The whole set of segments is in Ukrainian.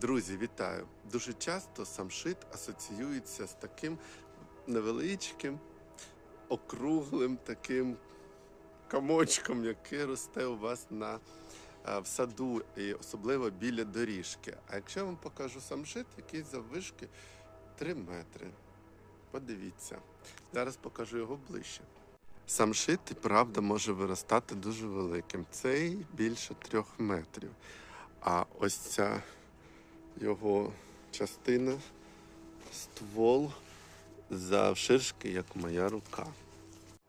Друзі, вітаю! Дуже часто самшит асоціюється з таким невеличким, округлим таким комочком, який росте у вас на, в саду, і особливо біля доріжки. А якщо я вам покажу самшит, який заввишки 3 метри. Подивіться. Зараз покажу його ближче. Самшит і правда може виростати дуже великим. Цей більше трьох метрів. А ось ця його частина, ствол завширшки, як моя рука.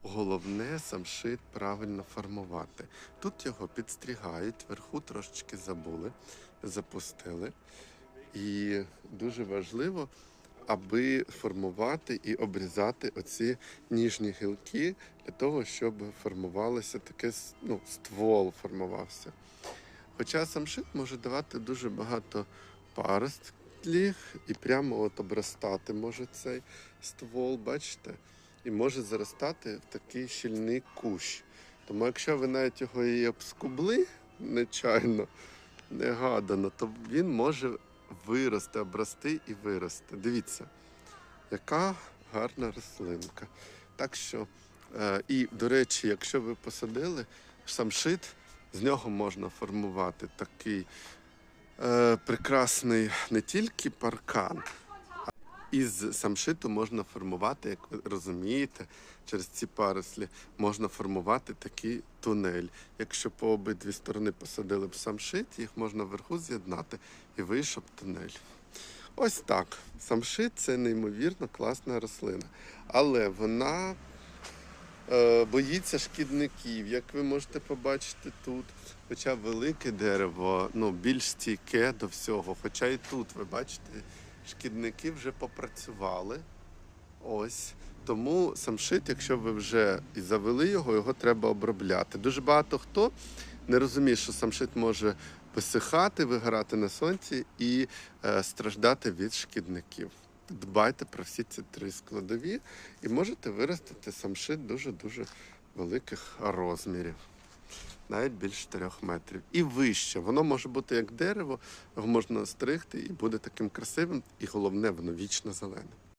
Головне самшит правильно формувати. Тут його підстрігають, вверху трошечки забули, запустили. І дуже важливо, аби формувати і обрізати оці ніжні гілки для того, щоб формувалося таке ну, ствол формувався. Хоча самшит може давати дуже багато паростлів і прямо от обростати може цей ствол, бачите, і може заростати в такий щільний кущ. Тому якщо ви навіть його і обскубли нечайно, негадано, то він може вирости, обрости і вирости. Дивіться, яка гарна рослинка. Так що, е, і, до речі, якщо ви посадили самшит, з нього можна формувати такий прекрасний не тільки паркан, із самшиту можна формувати, як ви розумієте, через ці парослі можна формувати такий тунель. Якщо по обидві сторони посадили б самшит, їх можна вверху з'єднати і вийшов тунель. Ось так. Самшит це неймовірно класна рослина. Але вона е, боїться шкідників, як ви можете побачити тут. Хоча велике дерево ну, більш стійке до всього. Хоча і тут, ви бачите, шкідники вже попрацювали. Ось. Тому самшит, якщо ви вже і завели його, його треба обробляти. Дуже багато хто не розуміє, що самшит може висихати, вигорати на сонці і е, страждати від шкідників. Дбайте про всі ці три складові і можете виростити самшит дуже-дуже великих розмірів. Навіть більше 4 метрів. І вище. Воно може бути як дерево, його можна стригти і буде таким красивим, і головне, воно вічно зелене.